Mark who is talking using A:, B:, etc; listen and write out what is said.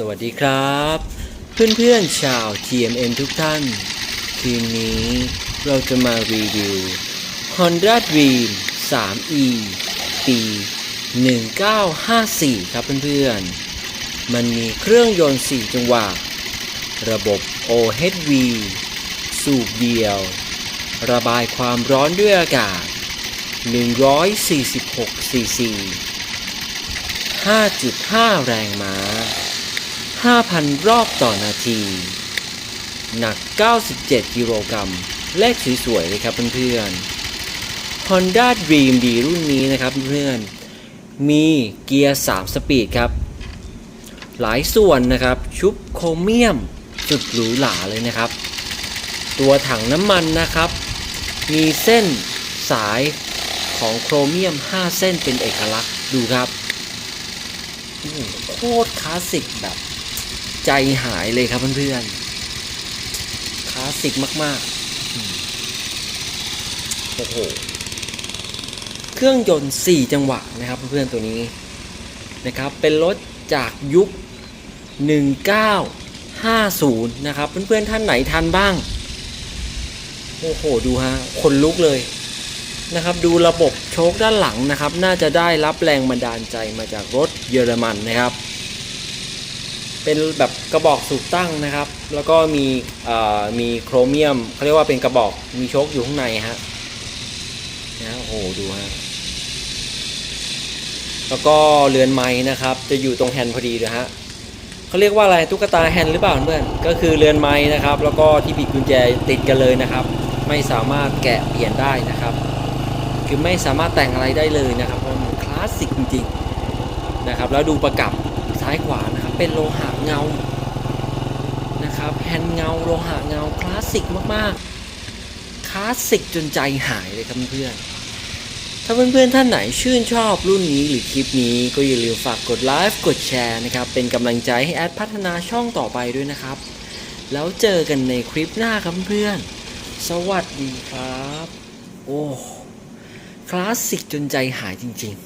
A: สวัสดีครับ เพื่อนๆชาว TMN ทุกท่าน คืนนี้เราจะมารีวิว Honda Dream 3e ปี 1954 ครับเพื่อนๆ มันมีเครื่องยนต์ 4 จังหวะ ระบบ OHV สูบเดียว ระบายความร้อนด้วยอากาศ 146ซีซี5.5 แรงม้า 5,000 รอบต่อนาที หนัก 97 กิโลกรัม เลขสวยๆเลยครับเพื่อนๆ Honda Dream D รุ่นนี้นะครับเพื่อนๆ มีเกียร์ 3 สปีดครับ หลายส่วนนะครับ ชุบโครเมียมสุดหรูหราเลยนะครับ ตัวถังน้ำมันนะครับ มีเส้นสายของโครเมียม 5 เส้นเป็นเอกลักษณ์ดูครับโอ้โหโคตรคลาสสิกแบบ ใจหายเลยครับเพื่อนๆคลาสสิกมากๆโอ้โหเครื่องยนต์ 4 จังหวะนะครับเพื่อนๆตัวนี้นะครับ เป็นรถจากยุค 1950 นะครับ เพื่อนๆ ท่านไหนทันบ้าง โอ้โห ดูฮะคนลุกเลยนะครับ ดูระบบโชคด้านหลังนะครับ น่าจะได้รับแรงบันดาลใจมาจากรถเยอรมันนะครับ เป็นแบบกระบอกสูบตั้งนะครับ แล้วก็มีมีโครเมียมเขาเรียกว่าเป็นกระบอกมีโชคอยู่ข้างในฮะนะโอ้โหดูฮะแล้วก็เรือนไม้นะครับ จะอยู่ตรงแฮนด์พอดีเลยฮะเขาเรียกว่าอะไรตุ๊กตาแฮนด์หรือเปล่าเพื่อนก็คือเรือนไม้นะครับ แล้วก็ที่บิดกุญแจติดกันเลยนะครับ ไม่สามารถแกะเปลี่ยนได้นะครับ คือไม่สามารถแต่งอะไรได้เลยนะครับเพราะมันคลาสสิกจริงๆนะครับ แล้วดูประกับซ้ายขวาน เป็นโลหะเงานะครับแฮนด์เงาโลหะเงาคลาสสิกมากๆคลาสสิกจนใจหายเลยครับเพื่อนถ้าเพื่อนๆท่านไหนชื่นชอบรุ่นนี้หรือคลิปนี้ก็อย่าลืมฝากกดไลค์กดแชร์นะครับเป็นกำลังใจให้แอดพัฒนาช่องต่อไปด้วยนะครับ แล้วเจอกันในคลิปหน้าครับเพื่อนสวัสดีครับ โอ้คลาสสิกจนใจหายจริงๆ